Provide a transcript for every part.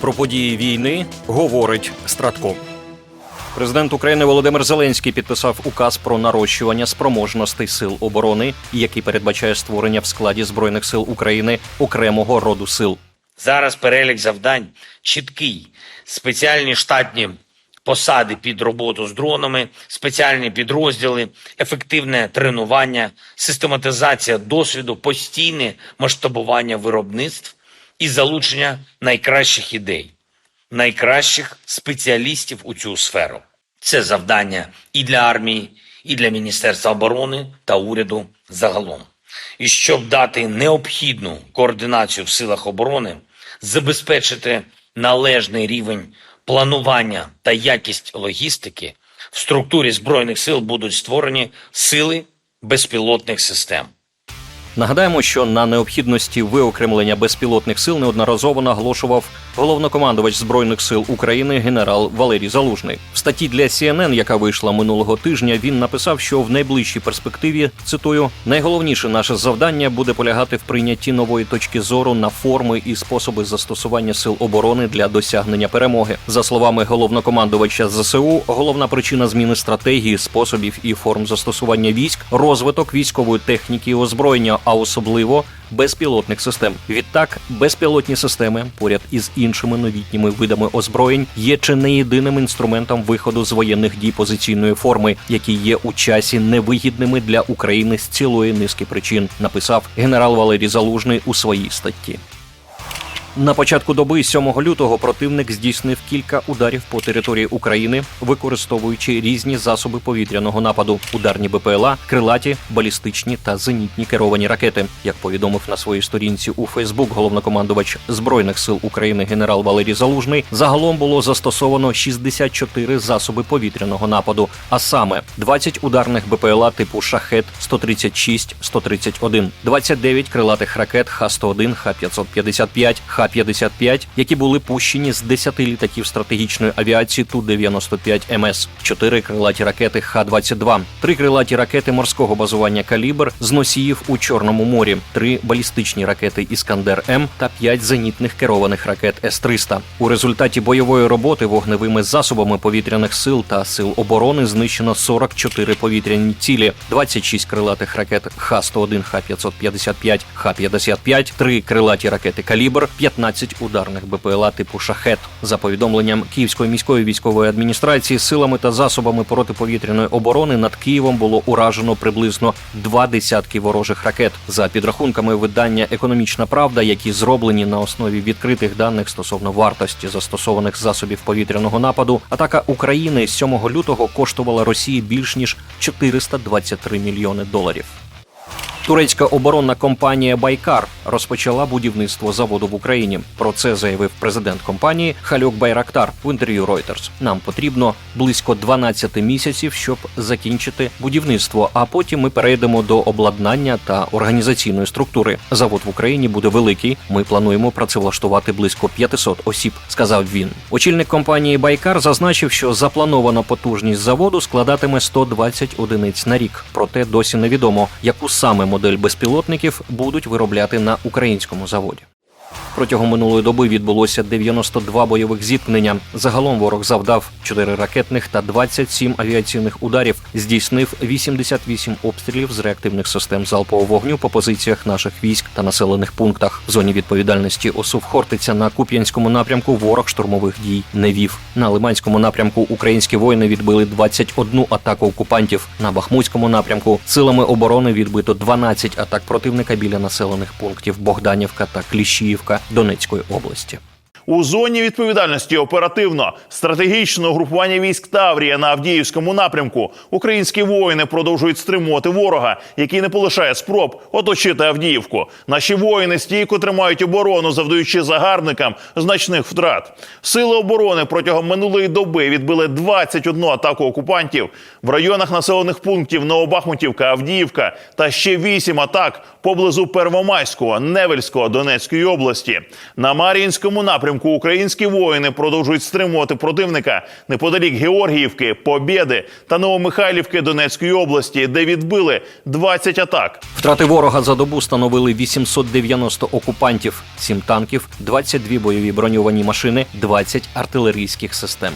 Про події війни говорить Стратко. Президент України Володимир Зеленський підписав указ про нарощування спроможностей сил оборони, який передбачає створення в складі збройних сил України окремого роду сил. Зараз перелік завдань чіткий. Спеціальні штатні посади під роботу з дронами, спеціальні підрозділи, ефективне тренування, систематизація досвіду, постійне масштабування виробництв і залучення найкращих ідей, найкращих спеціалістів у цю сферу. Це завдання і для армії, і для Міністерства оборони та уряду загалом. І щоб дати необхідну координацію в силах оборони, забезпечити належний рівень планування та якість логістики, в структурі збройних сил будуть створені сили безпілотних систем. Нагадаємо, що на необхідності виокремлення безпілотних сил неодноразово наголошував головнокомандувач збройних сил України генерал Валерій Залужний. В статті для CNN, яка вийшла минулого тижня, він написав, що в найближчій перспективі цитую найголовніше наше завдання буде полягати в прийнятті нової точки зору на форми і способи застосування сил оборони для досягнення перемоги. За словами головнокомандувача ЗСУ, головна причина зміни стратегії, способів і форм застосування військ розвиток військової техніки і озброєння, а особливо безпілотних систем. Відтак, безпілотні системи поряд із іншими новітніми видами озброєнь є чи не єдиним інструментом виходу з воєнних дій позиційної форми, які є у часі невигідними для України з цілої низки причин, написав генерал Валерій Залужний у своїй статті. На початку доби 7 лютого противник здійснив кілька ударів по території України, використовуючи різні засоби повітряного нападу: ударні БПЛА, крилаті, балістичні та зенітні керовані ракети. Як повідомив на своїй сторінці у Фейсбук головнокомандувач збройних сил України генерал Валерій Залужний, загалом було застосовано 64 засоби повітряного нападу, а саме 20 ударних БПЛА типу Шахет 136 131 29 крилатих ракет Х-101, Х-555, Х-55, які були пущені з 10 літаків стратегічної авіації Ту-95 МС, 4 крилаті ракети Х-22, 3 крилаті ракети морського базування «Калібр» з носіїв у Чорному морі, 3 балістичні ракети «Іскандер-М» та 5 зенітних керованих ракет С-300. У результаті бойової роботи вогневими засобами повітряних сил та сил оборони знищено 44 повітряні цілі, 26 крилатих ракет Х-101, Х-555, Х-55, 3 крилаті ракети «Калібр», 15 ударних БПЛА типу «Шахет». За повідомленням Київської міської військової адміністрації, силами та засобами протиповітряної оборони над Києвом було уражено приблизно два десятки ворожих ракет. За підрахунками видання Економічна правда, які зроблені на основі відкритих даних стосовно вартості застосованих засобів повітряного нападу, атака України 7 лютого коштувала Росії більш ніж 423 мільйони доларів. Турецька оборонна компанія Байкар розпочала будівництво заводу в Україні. Про це заявив президент компанії Халюк Байрактар в інтерв'ю Reuters. Нам потрібно близько 12 місяців, щоб закінчити будівництво. А потім ми перейдемо до обладнання та організаційної структури. Завод в Україні буде великий. Ми плануємо працевлаштувати близько 500 осіб, сказав він. Очільник компанії Байкар зазначив, що запланована потужність заводу складатиме 120 одиниць на рік. Проте досі невідомо, яку саме модель безпілотників будуть виробляти на українському заводі. Протягом минулої доби відбулося 92 бойових зіткнення. Загалом ворог завдав 4 ракетних та 27 авіаційних ударів, здійснив 88 обстрілів з реактивних систем залпового вогню по позиціях наших військ та населених пунктах. В зоні відповідальності ОСУВ Хортиця на Куп'янському напрямку ворог штурмових дій не вів. На Лиманському напрямку українські воїни відбили 21 атаку окупантів. На Бахмутському напрямку силами оборони відбито 12 атак противника біля населених пунктів Богданівка та Кліщіївка Донецької області. У зоні відповідальності оперативно стратегічного групування військ Таврія на Авдіївському напрямку українські воїни продовжують стримувати ворога, який не полишає спроб оточити Авдіївку. Наші воїни стійко тримають оборону, завдаючи загарбникам значних втрат. Сили оборони протягом минулої доби відбили 21 атаку окупантів в районах населених пунктів Новобахмутівка, Авдіївка та ще 8 атак поблизу Первомайського, Невельського Донецької області. На Мар'їнському напрямку напрямку українські воїни продовжують стримувати противника неподалік Георгіївки, Побєди та Новомихайлівки Донецької області, де відбили 20 атак. Втрати ворога за добу становили 890 окупантів, 7 танків, 22 бойові броньовані машини, 20 артилерійських систем.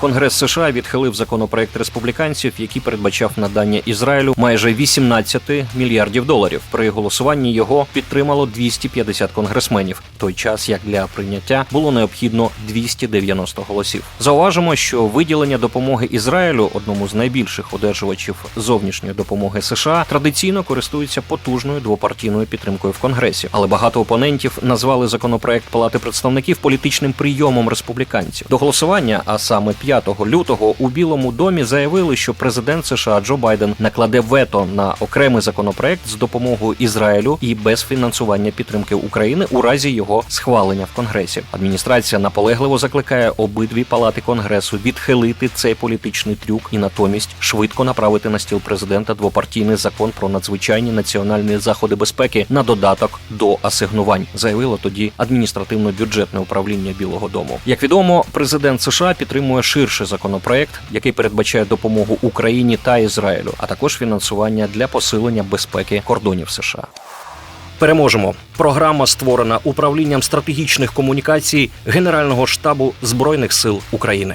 Конгрес США відхилив законопроект республіканців, який передбачав надання Ізраїлю майже 18 мільярдів доларів. При голосуванні його підтримало 250 конгресменів, той час як для прийняття було необхідно 290 голосів. Зауважимо, що виділення допомоги Ізраїлю, одному з найбільших одержувачів зовнішньої допомоги США, традиційно користується потужною двопартійною підтримкою в Конгресі. Але багато опонентів назвали законопроект Палати представників політичним прийомом республіканців. До голосування, а саме 5 лютого, у Білому домі заявили, що президент США Джо Байден накладе вето на окремий законопроект з допомогою Ізраїлю і без фінансування підтримки України у разі його схвалення в Конгресі. Адміністрація наполегливо закликає обидві палати конгресу відхилити цей політичний трюк і натомість швидко направити на стіл президента двопартійний закон про надзвичайні національні заходи безпеки на додаток до асигнувань, заявило тоді адміністративно-бюджетне управління Білого Дому. Як відомо, президент США підтримує ширший законопроект, який передбачає допомогу Україні та Ізраїлю, а також фінансування для посилення безпеки кордонів США. Переможемо. Програма створена управлінням стратегічних комунікацій Генерального штабу збройних сил України.